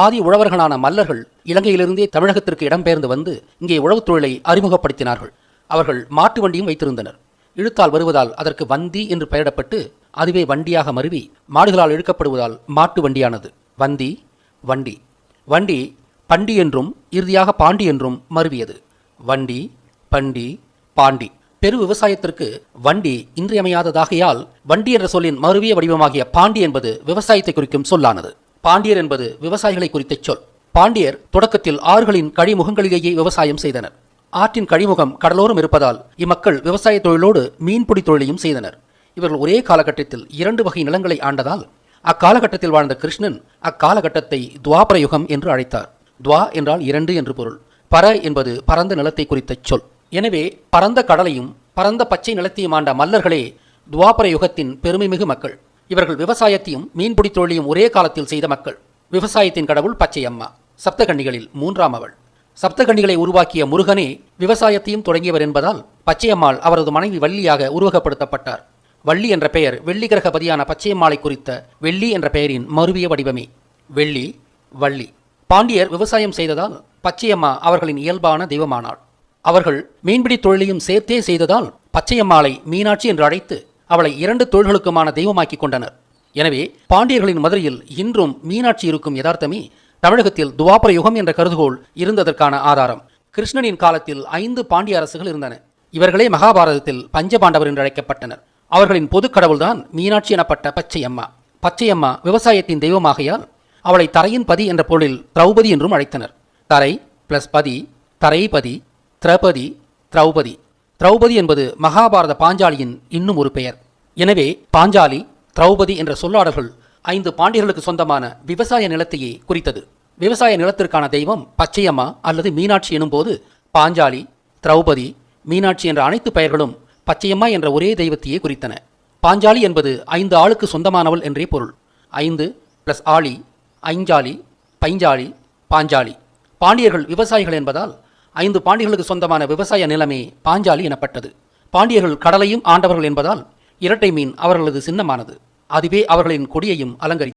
ஆதி உழவர்களான மல்லர்கள் இலங்கையிலிருந்தே தமிழகத்திற்கு இடம்பெயர்ந்து வந்து இங்கே உழவுத் தொழிலை அறிமுகப்படுத்தினார்கள். அவர்கள் மாட்டு வண்டியும் வைத்திருந்தனர். இழுத்தால் வருவதால் அதற்கு வந்தி என்று பெயரிடப்பட்டு அதுவே வண்டியாக மருவி மாடுகளால் இழுக்கப்படுவதால் மாட்டு வண்டியானது. வந்தி வண்டி. வண்டி பண்டி என்றும் இறுதியாக பாண்டி என்றும் மருவியது. வண்டி பண்டி பாண்டி. பெரு விவசாயத்திற்கு வண்டி இன்றியமையாததாகையால் வண்டி என்ற சொல்லின் மருவிய வடிவமாகிய பாண்டி என்பது விவசாயத்தை குறிக்கும் சொல்லானது. பாண்டியர் என்பது விவசாயிகளை குறித்த சொல். பாண்டியர் தொடக்கத்தில் ஆறுகளின் கழிமுகங்களிலேயே விவசாயம் செய்தனர். ஆற்றின் கழிமுகம் கடலோரம் இருப்பதால் இம்மக்கள் விவசாய தொழிலோடு மீன்பிடி தொழிலையும் செய்தனர். இவர்கள் ஒரே காலகட்டத்தில் இரண்டு வகை நிலங்களை ஆண்டதால் அக்காலகட்டத்தில் வாழ்ந்த கிருஷ்ணன் அக்காலகட்டத்தை துவாபர யுகம் என்று அழைத்தார். துவா என்றால் இரண்டு என்று பொருள். பர என்பது பரந்த நிலத்தை குறித்த சொல். எனவே பரந்த கடலையும் பரந்த பச்சை நிலத்தையும் ஆண்ட மல்லர்களே துவாபர யுகத்தின் பெருமைமிகு மக்கள். இவர்கள் விவசாயத்தையும் மீன்பிடி தொழிலையும் ஒரே காலத்தில் செய்த மக்கள். விவசாயத்தின் கடவுள் பச்சையம்மா. சப்தகன்னிகளில் மூன்றாம் அவள். சப்தகண்ணிகளை உருவாக்கிய முருகனே விவசாயத்தையும் தொடங்கியவர் என்பதால் பச்சையம்மாள் அவரது மனைவி வள்ளியாக உருவகப்படுத்தப்பட்டார். வள்ளி என்ற பெயர் வெள்ளி கிரகபதியான பச்சையம்மாளை குறித்த வெள்ளி என்ற பெயரின் மருவிய வடிவமே. வெள்ளி வள்ளி. பாண்டியர் விவசாயம் செய்ததால் பச்சையம்மா அவர்களின் இயல்பான தெய்வமானாள். அவர்கள் மீன்பிடி தொழிலையும் சேர்த்தே செய்ததால் பச்சையம்மாளை மீனாட்சி என்று அழைத்து அவளை இரண்டு தொழில்களுக்குமான தெய்வமாக்கி கொண்டனர். எனவே பாண்டியர்களின் மதுரையில் இன்றும் மீனாட்சி இருக்கும் யதார்த்தமே தமிழகத்தில் துவாபர யுகம் என்ற கருதுகோள் இருந்ததற்கான ஆதாரம். கிருஷ்ணனின் காலத்தில் ஐந்து பாண்டிய அரசுகள் இருந்தன. இவர்களே மகாபாரதத்தில் பஞ்சபாண்டவர் என்று அழைக்கப்பட்டனர். அவர்களின் பொது கடவுள்தான் மீனாட்சி எனப்பட்ட பச்சையம்மா. பச்சையம்மா விவசாயத்தின் தெய்வமாகையால் அவளை தரையின் பதி என்ற பொருளில் திரௌபதி என்றும் அழைத்தனர். தரை பிளஸ் பதி தரைபதி திரபதி திரௌபதி. திரௌபதி என்பது மகாபாரத பாஞ்சாலியின் இன்னும் ஒரு பெயர். எனவே பாஞ்சாலி திரௌபதி என்ற சொல்லாடல்கள் ஐந்து பாண்டியர்களுக்கு சொந்தமான விவசாய நிலத்தையே குறித்தது. விவசாய நிலத்திற்கான தெய்வம் பச்சையம்மா அல்லது மீனாட்சி எனும்போது பாஞ்சாலி திரௌபதி மீனாட்சி என்ற அனைத்து பெயர்களும் பச்சையம்மா என்ற ஒரே தெய்வத்தையே குறித்தன. பாஞ்சாலி என்பது ஐந்து ஆளுக்கு சொந்தமானவள் என்றே பொருள். ஐந்து பிளஸ் ஆளி ஐஞ்சாலி பைஞ்சாலி பாஞ்சாலி. பாண்டியர்கள் விவசாயிகள் என்பதால் ஐந்து பாண்டியர்களுக்கு சொந்தமான விவசாய நிலமே பாஞ்சாலி எனப்பட்டது. பாண்டியர்கள் கடலையும் ஆண்டவர்கள் என்பதால் இரட்டை மீன் அவர்களது சின்னமானது. அதுவே அவர்களின் கொடியையும் அலங்கரி